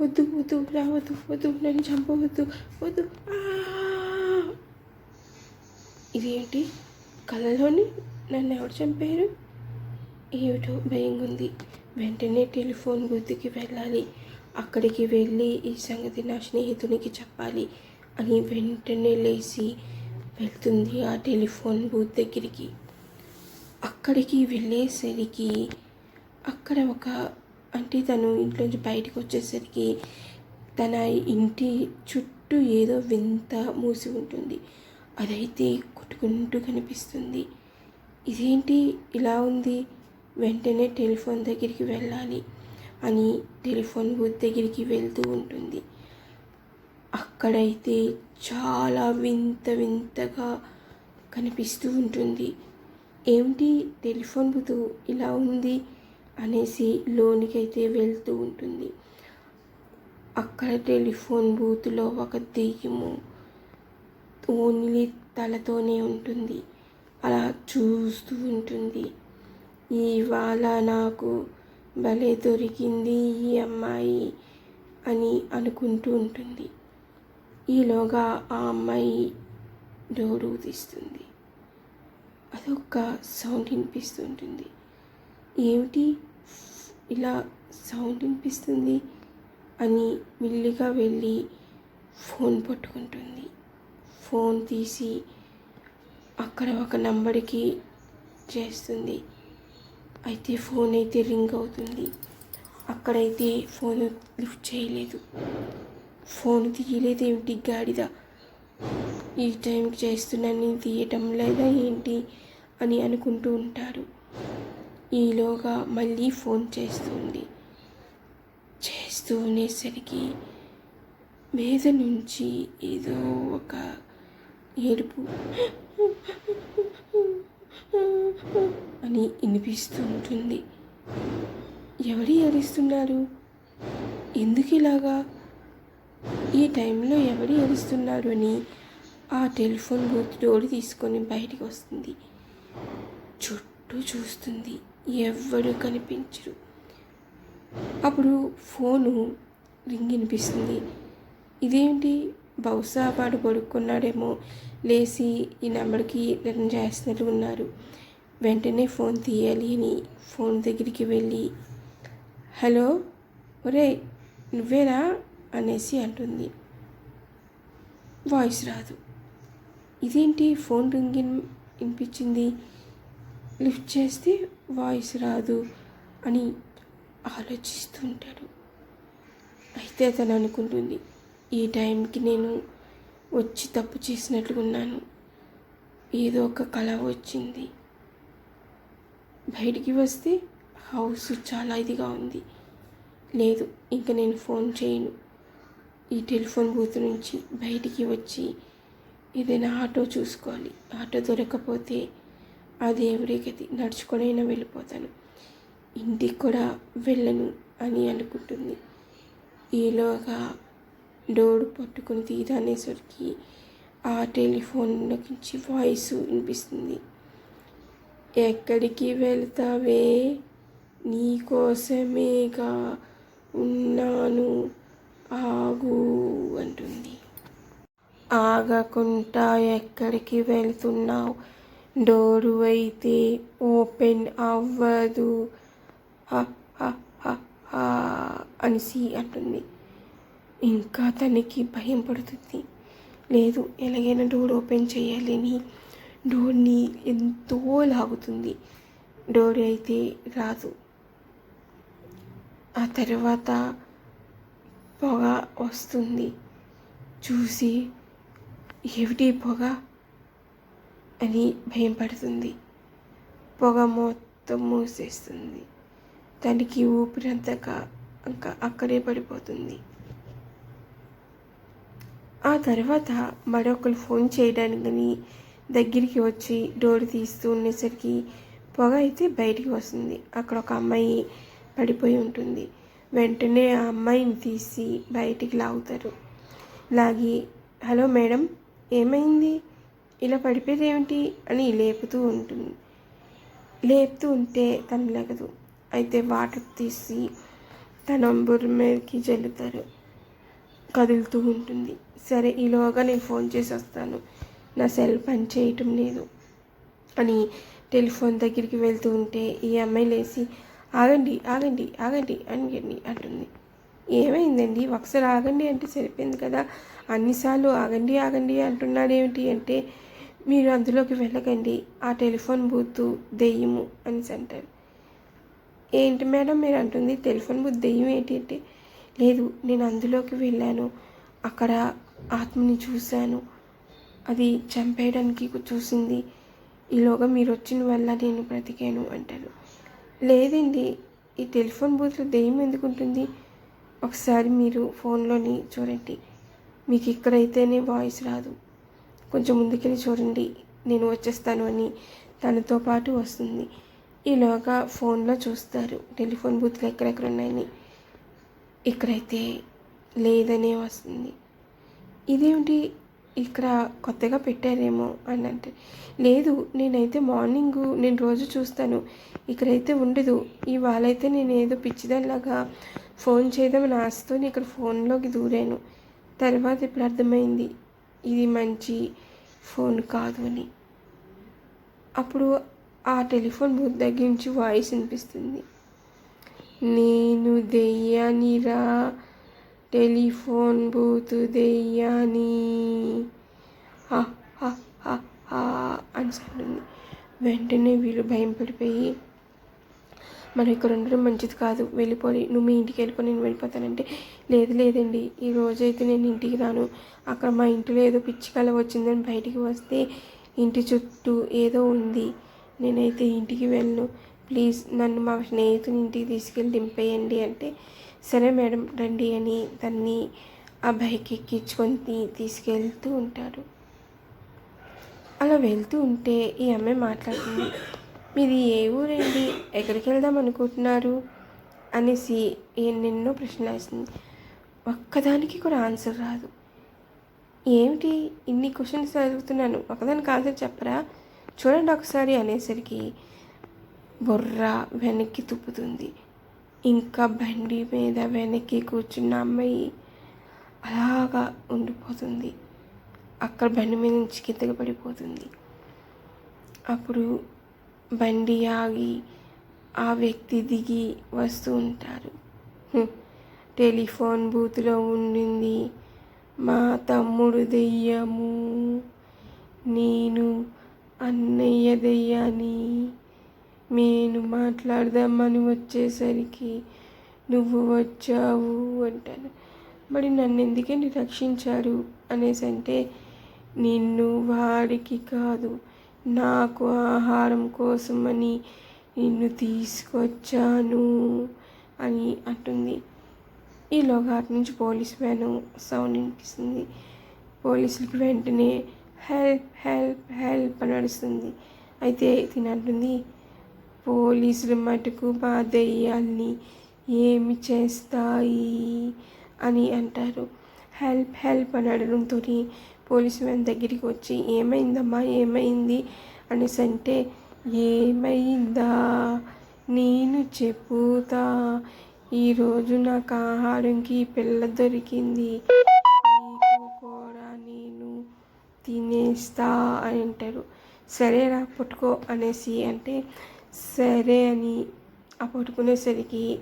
వద్దు వద్దు రావద్దు వద్దు నన్ను చంపవద్దు వద్దు. ఇదేంటి? కళ్ళలోని నన్ను ఎవరు చంపారు? ఏమిటో భయంగా ఉంది వెంటనే టెలిఫోన్ బూత్కి వెళ్ళాలి. అక్కడికి వెళ్ళి ఈ సంగతి నా స్నేహితునికి చెప్పాలి అని వెంటనే లేచి వెళ్తుంది ఆ టెలిఫోన్ బూత్ దగ్గరికి. అక్కడికి వెళ్ళేసరికి అక్కడ ఒక అంటే తను ఇంట్లోంచి బయటకు వచ్చేసరికి తన ఇంటి చుట్టూ ఏదో వింత మూసి ఉంటుంది. అదైతే కొట్టుకుంటూ కనిపిస్తుంది. ఇదేంటి? ఇలా ఉంది. వెంటనే టెలిఫోన్ దగ్గరికి వెళ్ళాలి అని టెలిఫోన్ బూత్ దగ్గరికి వెళ్తూ ఉంటుంది. అక్కడైతే చాలా వింత వింతగా కనిపిస్తూ ఉంటుంది. ఏమిటి? టెలిఫోన్ బూత్ ఇలా ఉంది. అనేసి లోనికైతే వెళ్తూ ఉంటుంది. అక్కడ టెలిఫోన్ బూత్లో ఒక దెయ్యము ఓన్లీ తలతోనే ఉంటుంది. అలా చూస్తూ ఉంటుంది. ఇవాళ నాకు భలే దొరికింది ఈ అమ్మాయి అని అనుకుంటూ ఉంటుంది. ఈలోగా ఆ అమ్మాయి డోరు తీస్తుంది అదొక సౌండ్ వినిపిస్తుంటుంది ఏమిటి? ఇలా సౌండ్ వినిపిస్తుంది అని మెల్లిగా వెళ్ళి ఫోన్ పట్టుకుంటుంది. ఫోన్ తీసి అక్కడ ఒక నంబర్కి చేస్తుంది. అయితే ఫోన్ అయితే రింగ్ అవుతుంది. అక్కడైతే ఫోన్ లిఫ్ట్ చేయలేదు. ఫోన్ తీయలేదు ఏమిటి గాడిద? ఈ టైంకి చేస్తున్నాను తీయటం లేదా ఏంటి అని అనుకుంటూ ఉంటారు ఈలోగా మళ్ళీ ఫోన్ చేస్తుంది. చేస్తూ ఉండేసరికి మీద నుంచి ఏదో ఒక ఏడుపు అని వినిపిస్తూ ఉంటుంది ఎవరు ఏడుస్తున్నారు? ఎందుకు ఇలాగా? ఈ టైంలో ఎవరు ఏడుస్తున్నారు అని ఆ టెలిఫోన్ బూత్ డోర్ తీసుకొని బయటికి వస్తుంది. చుట్టూ చూస్తుంది. ఎవ్వరు కనిపించరు అప్పుడు ఫోను రింగ్ వినిపిస్తుంది. ఇదేంటి? బహుశా వాడు పడుకున్నాడేమో. లేచి ఈ నెంబర్కి రిటర్న్ చేస్తున్నట్టు ఉన్నారు. వెంటనే ఫోన్ తీయాలి అని ఫోన్ దగ్గరికి వెళ్ళి హలో? ఒరే నువ్వేనా? అనేసి అంటుంది. వాయిస్ రాదు. ఇదేంటి? ఫోన్ రింగ్ వినిపించింది? లిఫ్ట్ చేస్తే వాయిస్ రాదు అని ఆలోచిస్తూ ఉంటాడు అయితే తను అనుకుంటుంది ఈ టైంకి నేను వచ్చి తప్పు చేసినట్లుగా ఉన్నాను ఏదో ఒక కళ వచ్చింది. బయటికి వస్తే హౌస్ చాలా ఇదిగా ఉంది. లేదు ఇంకా నేను ఫోన్ చేయను. ఈ టెలిఫోన్ బూత్ నుంచి బయటికి వచ్చి ఏదైనా ఆటో చూసుకోవాలి. ఆటో దొరకకపోతే ఆ దేవుడి గది నడుచుకొనైనా వెళ్ళిపోతాను. ఇంటికి కూడా వెళ్ళను అని అనుకుంటుంది. ఈలోగా డోర్ పట్టుకుని తీరానేసరికి ఆ టెలిఫోన్ నుంచి వాయిస్ వినిపిస్తుంది. ఎక్కడికి వెళ్తావే? నీకోసమేగా ఉన్నాను. ఆగు అంటుంది. ఆగకుండా ఎక్కడికి వెళ్తున్నావు? డోరు అయితే ఓపెన్ అవ్వదు. అని సి అనేసి అంటుంది. ఇంకా తనకి భయం పడుతుంది. లేదు ఎలాగైనా డోర్ ఓపెన్ చేయాలని డోర్ని ఎంతో లాగుతుంది. డోర్ అయితే రాదు. ఆ తర్వాత పొగ వస్తుంది. చూసి ఏమిటి పొగ? అని భయం పడుతుంది పొగ మొత్తం మూసేస్తుంది. దానికి ఊపిరంతగా ఇంకా అక్కడే పడిపోతుంది. ఆ తర్వాత మరొకరు ఫోన్ చేయడానికని దగ్గరికి వచ్చి డోర్ తీస్తూ ఉండేసరికి పొగ అయితే బయటికి వస్తుంది. అక్కడ ఒక అమ్మాయి పడిపోయి ఉంటుంది. వెంటనే ఆ అమ్మాయిని తీసి బయటికి లాగుతారు. లాగి హలో మేడం ఏమైంది? ఇలా పడిపోయేదేమిటి అని లేపుతూ ఉంటుంది. లేపుతూ ఉంటే తను లేగదు. అయితే వాటర్ తీసి తన బుర్ర మీదకి జల్లుతారు. కదులుతూ ఉంటుంది. సరే ఈలోగా నేను ఫోన్ చేసి వస్తాను. నా సెల్ పని చేయటం లేదు అని టెలిఫోన్ దగ్గరికి వెళ్తూ ఉంటే ఈ అమ్మాయి లేచి ఆగండి ఆగండి ఆగండి అని అంటుంది. ఏమైందండి? ఒకసారి ఆగండి అంటే సరిపోయింది కదా? అన్నిసార్లు ఆగండి ఆగండి అంటున్నాడు ఏమిటి అంటే మీరు అందులోకి వెళ్ళకండి. ఆ టెలిఫోన్ బూత్ దెయ్యము అని అంటారు ఏంటి మేడం మీరు అంటుంది టెలిఫోన్ బూత్ దెయ్యం ఏంటి? అంటే లేదు నేను అందులోకి వెళ్ళాను. అక్కడ ఆత్మని చూశాను. అది చంపేయడానికి చూసింది. ఈలోగా మీరు వచ్చిన వల్ల నేను బ్రతికాను అంటారు. లేదండి ఈ టెలిఫోన్ బూత్లో దెయ్యం ఎందుకు ఉంటుంది? ఒకసారి మీరు ఫోన్లోని చూడండి. మీకు ఇక్కడైతేనే వాయిస్ రాదు. కొంచెం ముందుకెళ్ళి చూడండి నేను వచ్చేస్తాను అని తనతో పాటు వస్తుంది. ఈలోగా ఫోన్లో చూస్తారు. టెలిఫోన్ బూత్లు ఎక్కడెక్కడ ఉన్నాయని ఇక్కడైతే లేదనే వస్తుంది. ఇదేమిటి? ఇక్కడ కొత్తగా పెట్టారేమో అని అంటే లేదు నేనైతే మార్నింగ్ నేను రోజు చూస్తాను. ఇక్కడైతే ఉండదు. ఇవాళ అయితే నేను ఏదో పిచ్చిదానిలాగా ఫోన్ చేయదామని ఆశతో ఇక్కడ ఫోన్లోకి దూరాను. తర్వాత ఇప్పుడు అర్థమైంది. ఇది మంచి ఫోన్ కాదు అని. అప్పుడు ఆ టెలిఫోన్ బూత్ దగ్గర నుంచి వాయిస్ వినిపిస్తుంది. నేను దెయ్యానిరా టెలిఫోన్ బూత్ దెయ్యాని. అని అంటుంది వెంటనే వీళ్ళు భయం పడిపోయి మనం ఇక్కడ ఉండడం మంచిది కాదు. వెళ్ళిపోయి నువ్వు మీ ఇంటికి వెళ్ళిపోయి నేను వెళ్ళిపోతానంటే లేదు లేదండి. ఈ రోజైతే నేను ఇంటికి రాను. అక్కడ మా ఇంటిలో ఏదో పిచ్చికల వచ్చిందని బయటికి వస్తే ఇంటి చుట్టూ ఏదో ఉంది. నేనైతే ఇంటికి వెళ్ళను. ప్లీజ్ నన్ను మా స్నేహితుని ఇంటికి తీసుకెళ్ళి దింపేయండి అంటే సరే మేడం రండి అని దాన్ని ఆ బైక్ ఎక్కించుకొని తీసుకెళ్తూ ఉంటాడు. అలా వెళ్తూ ఉంటే ఈ అమ్మాయి మాట్లాడుతుంది. మీది ఏ ఊరేంటి ఎక్కడికి వెళ్దాం అనుకుంటున్నారు? అనేసి ఎన్నెన్నో ప్రశ్నలు వేసింది. ఒక్కదానికి కూడా ఆన్సర్ రాదు. ఏమిటి? ఇన్ని క్వశ్చన్స్ అడుగుతున్నాను. ఒకదానికి ఆన్సర్ చెప్పరా? చూడండి ఒకసారి అనేసరికి బొర్ర వెనక్కి తుప్పుతుంది. ఇంకా బండి మీద వెనక్కి కూర్చున్న అమ్మాయి అలాగా ఉండిపోతుంది. అక్కడ బండి మీద నుంచి కిందకి పడిపోతుంది. అప్పుడు బండి ఆగి ఆ వ్యక్తి దిగి వస్తూ ఉంటారు. టెలిఫోన్ బూత్లో ఉండింది. మా తమ్ముడు దెయ్యము. నేను అన్నయ్య దెయ్యాన్ని నేను మాట్లాడదామని వచ్చేసరికి నువ్వు వచ్చావు అంటాను. మరి నన్ను ఎందుకే రక్షించారు? అనేసి అంటే నిన్ను వాడికి కాదు. నాకు ఆహారం కోసమని నిన్ను తీసుకొచ్చాను అని అంటుంది. ఈలోగా అటు నుంచి పోలీస్ వ్యాను సౌండ్ వినిపిస్తుంది. పోలీసులకి వెంటనే హెల్ప్ హెల్ప్ హెల్ప్ అని నడుస్తుంది. అయితే తిని అంటుంది. పోలీసులు మటుకు మా దెయ్యాల్ని ఏమి చేస్తాయి అని అంటారు. హెల్ప్ హెల్ప్ అని అడగడంతో పోలీసు మ్యాన్ దగ్గరికి వచ్చి ఏమైందమ్మా? ఏమైంది? అనేసి అంటే ఏమైందా? నేను చెప్పుతా ఈరోజు నాకు ఆహారంకి పిల్ల దొరికింది. కూడా నేను తినేస్తా అని అంటారు. సరేరా పుట్టుకో అనేసి అంటే సరే అని ఆ పట్టుకునేసరికి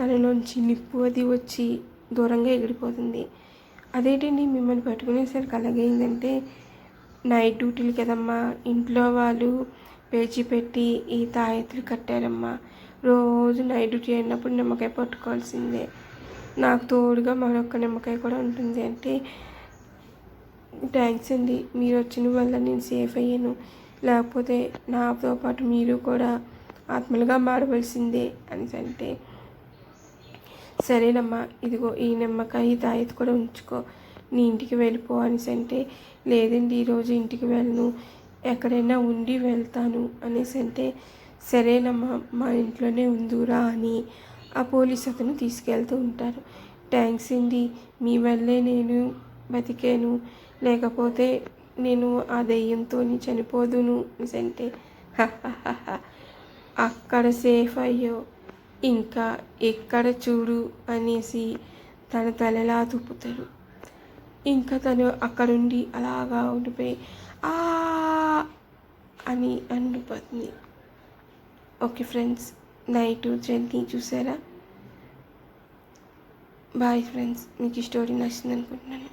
తనలోంచి నిప్పు అది వచ్చి దూరంగా ఎగిరిపోతుంది. అదేంటండి మిమ్మల్ని పట్టుకునేసరికి అలాగైందంటే నైట్ డ్యూటీలు కదమ్మా. ఇంట్లో వాళ్ళు పేచి పెట్టి ఈ తాయెత్తులు కట్టారమ్మా. రోజు నైట్ డ్యూటీ అయినప్పుడు నిమ్మకాయ పట్టుకోవాల్సిందే. నాకు తోడుగా మరొక నిమ్మకాయ కూడా ఉంటుంది అంటే థ్యాంక్స్ అండి మీరు వచ్చిన వల్ల నేను సేఫ్ అయ్యాను. లేకపోతే నాతో పాటు మీరు కూడా ఆత్మలుగా మారవలసిందే అని అంటే సరేనమ్మా ఇదిగో ఈ నిమ్మకాయ తాయెత్తు కూడా ఉంచుకో. నీ ఇంటికి వెళ్ళిపో అనేసి అంటే లేదండి ఈరోజు ఇంటికి వెళ్ళను ఎక్కడైనా ఉండి వెళ్తాను అనేసి అంటే సరేనమ్మా మా ఇంట్లోనే ఉందిరా అని ఆ పోలీస్ అతను తీసుకెళ్తూ ఉంటారు. థ్యాంక్స్ అండి మీ వల్లే నేను బతికాను. లేకపోతే నేను ఆ దెయ్యంతో చనిపోదును అంటే అక్కడ సేఫ్ అయ్యో. ఇంకా ఎక్కడ చూడు అనేసి తన తలలా తుప్పుతారు ఇంకా తను అక్కడుండి అలాగా ఉండిపోయి ఆ అని అండిపోతుంది ఓకే ఫ్రెండ్స్ నైట్ జర్నీ చూసారా? బాయ్ ఫ్రెండ్స్ మీకు ఈ స్టోరీ నచ్చింది అనుకుంటున్నాను